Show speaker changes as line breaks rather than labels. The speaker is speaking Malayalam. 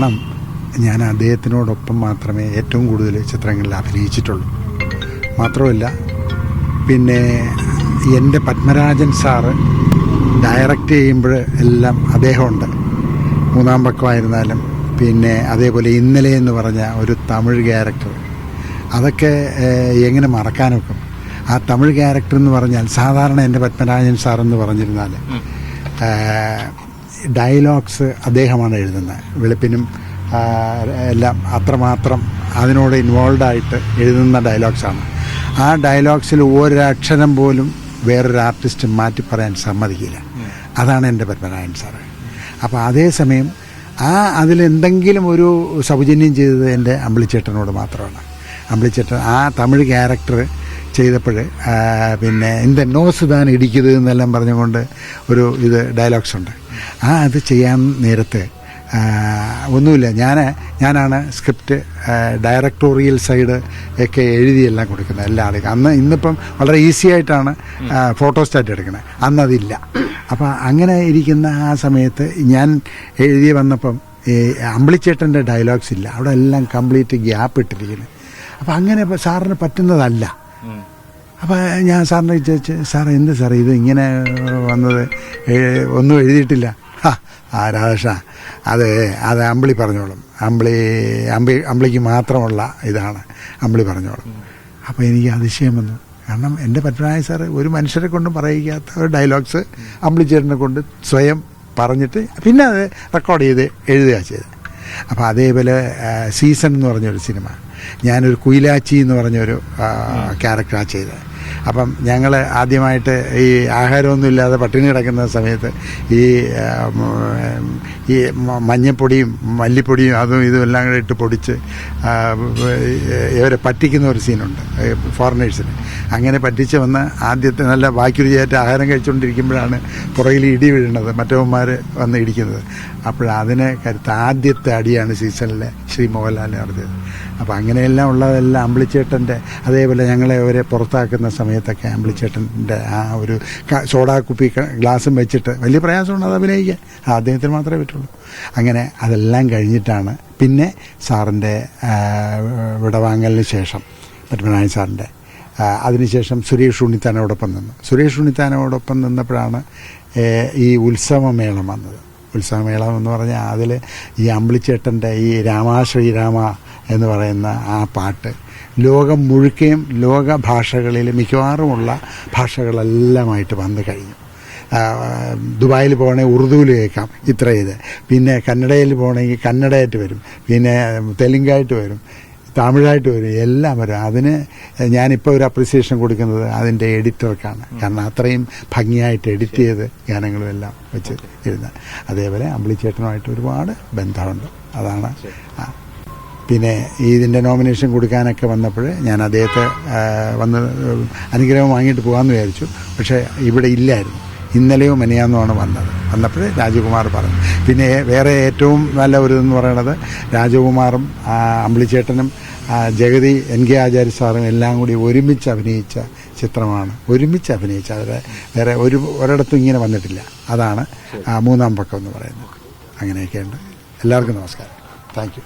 കാരണം ഞാൻ അദ്ദേഹത്തിനോടൊപ്പം മാത്രമേ ഏറ്റവും കൂടുതൽ ചിത്രങ്ങളിൽ അഭിനയിച്ചിട്ടുള്ളൂ. മാത്രമല്ല പിന്നെ എന്റെ പത്മരാജൻ സാറ് ഡയറക്റ്റ് ചെയ്യുമ്പോൾ എല്ലാം അദ്ദേഹമുണ്ട്. മൂന്നാം പക്കമായിരുന്നാലും പിന്നെ അതേപോലെ ഇന്നലെ എന്ന് പറഞ്ഞ ഒരു തമിഴ് ക്യാരക്ടർ. അതൊക്കെ എങ്ങനെ മറക്കാനൊക്കും ആ തമിഴ് ക്യാരക്ടർ എന്ന് പറഞ്ഞാൽ സാധാരണ എന്റെ പത്മരാജൻ സാറെന്ന് പറഞ്ഞിരുന്നാൽ ഡയലോഗ്സ് അദ്ദേഹമാണ് എഴുതുന്നത്. വെളുപ്പിനും എല്ലാം അത്രമാത്രം അതിനോട് ഇൻവോൾവ് ആയിട്ട് എഴുതുന്ന ഡയലോഗ്സാണ്. ആ ഡയലോഗ്സിൽ ഒരക്ഷരം പോലും വേറൊരു ആർട്ടിസ്റ്റ് മാറ്റി പറയാൻ സമ്മതിക്കില്ല. അതാണ് എന്റെ പത്മനാഭൻ സാറ്. അപ്പോൾ അതേസമയം ആ അതിലെന്തെങ്കിലും ഒരു സൗജന്യം ചെയ്തത് എന്റെ അമ്പിളിച്ചേട്ടനോട് മാത്രമാണ്. അമ്പിളിച്ചേട്ടൻ ആ തമിഴ് ക്യാരക്ടർ ചെയ്തപ്പോൾ പിന്നെ എന്ത് നോസ് താൻ ഇടിക്കുന്നത് എന്നെല്ലാം പറഞ്ഞുകൊണ്ട് ഒരു ഇത് ഡയലോഗ്സ് ഉണ്ട് ആ അത് ചെയ്യാൻ നേരത്ത്. ഒന്നുമില്ല. ഞാൻ ഞാനാണ് സ്ക്രിപ്റ്റ് ഡയറക്ടോറിയൽ സൈഡ് ഒക്കെ എഴുതിയെല്ലാം കൊടുക്കുന്നത് എല്ലാ ആളുകൾക്കും അന്ന് ഇന്നിപ്പം വളരെ ഈസി ആയിട്ടാണ് ഫോട്ടോസ്റ്റാറ്റ് എടുക്കുന്നത്. അന്നതില്ല. അപ്പോൾ അപ്പം അങ്ങനെ ഇരിക്കുന്ന ആ സമയത്ത് ഞാൻ എഴുതി വന്നപ്പം ഈ അമ്പിളിച്ചേട്ടന്റെ ഡയലോഗ്സ് ഇല്ല. അവിടെ എല്ലാം കംപ്ലീറ്റ് ഗ്യാപ്പ് ഇട്ടിരിക്കുന്നത് അപ്പം അങ്ങനെ സാറിന് പറ്റുന്നതല്ല. അപ്പം ഞാൻ സാറിനെ ചോദിച്ചു സാർ എന്ത് സാർ ഇത് ഇങ്ങനെ വന്നത്? ഒന്നും എഴുതിയിട്ടില്ല. ആ രാധാകൃഷ്ണ അത് അത് അമ്പിളി പറഞ്ഞോളും. അമ്പിളി അമ്പി അമ്പിളിക്ക് മാത്രമുള്ള ഇതാണ്. അമ്പിളി പറഞ്ഞോളും. അപ്പോൾ എനിക്ക് അതിശയം വന്നു. കാരണം എന്റെ പത്മനായ സാറ് ഒരു മനുഷ്യരെ കൊണ്ടും പറയിക്കാത്ത ഒരു ഡയലോഗ്സ് അമ്പിളിച്ചേട്ടനെ കൊണ്ട് സ്വയം പറഞ്ഞിട്ട് പിന്നെ അത് റെക്കോർഡ് ചെയ്ത് എഴുതുക ചെയ്ത് അപ്പോൾ അതേപോലെ സീസൺ എന്ന് പറഞ്ഞൊരു സിനിമ. ഞാനൊരു കുയിലാച്ചി എന്ന് പറഞ്ഞൊരു ക്യാരക്ടറാണ് ചെയ്തത്. അപ്പം ഞങ്ങൾ ആദ്യമായിട്ട് ഈ ആഹാരമൊന്നും ഇല്ലാതെ പട്ടിണി കിടക്കുന്ന സമയത്ത് ഈ ഈ മഞ്ഞപ്പൊടിയും മല്ലിപ്പൊടിയും അതും ഇതും എല്ലാം കൂടെ ഇട്ട് പൊടിച്ച് ഇവരെ പറ്റിക്കുന്ന ഒരു സീനുണ്ട് ഫോറിനേഴ്സിന്. അങ്ങനെ പറ്റിച്ച് വന്ന് ആദ്യത്തെ നല്ല ബാക്കി രുചിയായിട്ട് ആഹാരം കഴിച്ചുകൊണ്ടിരിക്കുമ്പോഴാണ് പുറകിൽ ഇടി വീഴുന്നത് മറ്റവന്മാർ വന്ന് ഇടിക്കുന്നത്. അപ്പോഴതിനെ കരുത്ത് ആദ്യത്തെ അടിയാണ് സീസണിലെ ശ്രീ മോഹൻലാലിനെ നടത്തിയത്. അപ്പോൾ അങ്ങനെയെല്ലാം ഉള്ളതെല്ലാം അമ്പിളിച്ചേട്ടന്റെ അതേപോലെ ഞങ്ങളെ അവരെ പുറത്താക്കുന്ന സമയത്തൊക്കെ അമ്പിളിച്ചേട്ടന്റെ ആ ഒരു സോഡാ കുപ്പി ഗ്ലാസും വെച്ചിട്ട് വലിയ പ്രയാസമുണ്ട് അത് അഭിനയിക്കാൻ. അദ്ദേഹത്തിന് മാത്രമേ പറ്റുള്ളൂ. അങ്ങനെ അതെല്ലാം കഴിഞ്ഞിട്ടാണ് പിന്നെ സാറിന്റെ വിടവാങ്ങലിന് ശേഷം പത്മനാഭൻ സാറിന്റെ അതിനുശേഷം സുരേഷ് ഉണ്ണിത്താനോടൊപ്പം നിന്നു. സുരേഷ് ഉണ്ണിത്താനോടൊപ്പം നിന്നപ്പോഴാണ് ഈ ഉത്സവമേളം വന്നത്. ഉത്സവമേളം എന്ന് പറഞ്ഞാൽ അതിൽ ഈ അമ്പിളിച്ചേട്ടന്റെ ഈ രാമാ ശ്രീരാമ എന്ന് പറയുന്ന ആ പാട്ട് ലോകം മുഴുക്കയും ലോക ഭാഷകളിൽ മിക്കവാറുമുള്ള ഭാഷകളെല്ലാമായിട്ട് വന്നു കഴിഞ്ഞു. ദുബായിൽ പോകണമെങ്കിൽ ഉറുദുവിൽ കേൾക്കാം ഇത്ര ഇത്. പിന്നെ കന്നഡയിൽ പോകണമെങ്കിൽ കന്നഡയായിട്ട് വരും. പിന്നെ തെലുങ്കായിട്ട് വരും തമിഴായിട്ട് വരും എല്ലാം വരും. അതിന് ഞാനിപ്പോൾ ഒരു അപ്രിസിയേഷൻ കൊടുക്കുന്നത് അതിന്റെ എഡിറ്റർക്കാണ് കാരണം അത്രയും ഭംഗിയായിട്ട് എഡിറ്റ് ചെയ്ത് ഗാനങ്ങളും എല്ലാം വെച്ച് ഇരുന്ന്. അതേപോലെ അമ്പിളിച്ചേട്ടനുമായിട്ട് ഒരുപാട് ബന്ധമുണ്ട്. അതാണ് ആ. പിന്നെ ഇതിന്റെ നോമിനേഷൻ കൊടുക്കാനൊക്കെ വന്നപ്പോൾ ഞാൻ അദ്ദേഹത്തെ വന്ന് അനുഗ്രഹം വാങ്ങിയിട്ട് പോകാമെന്ന് വിചാരിച്ചു. പക്ഷേ ഇവിടെ ഇല്ലായിരുന്നു. ഇന്നലെയോ മെനയാന്നുമാണ് വന്നത്. വന്നപ്പോൾ രാജകുമാർ പറഞ്ഞു. പിന്നെ വേറെ ഏറ്റവും നല്ല ഒരു ഇതെന്ന് പറയണത് രാജകുമാറും അമ്പിളിച്ചേട്ടനും ജഗതി എൻ കെ ആചാര്യ സാറും എല്ലാം കൂടി ഒരുമിച്ച് അഭിനയിച്ച ചിത്രമാണ്. ഒരുമിച്ച് അഭിനയിച്ച അവരെ വേറെ ഒരു ഒരിടത്തും ഇങ്ങനെ വന്നിട്ടില്ല. അതാണ് മൂന്നാം പക്കം എന്ന് പറയുന്നത്. അങ്ങനെയൊക്കെയുണ്ട്. എല്ലാവർക്കും നമസ്കാരം. താങ്ക്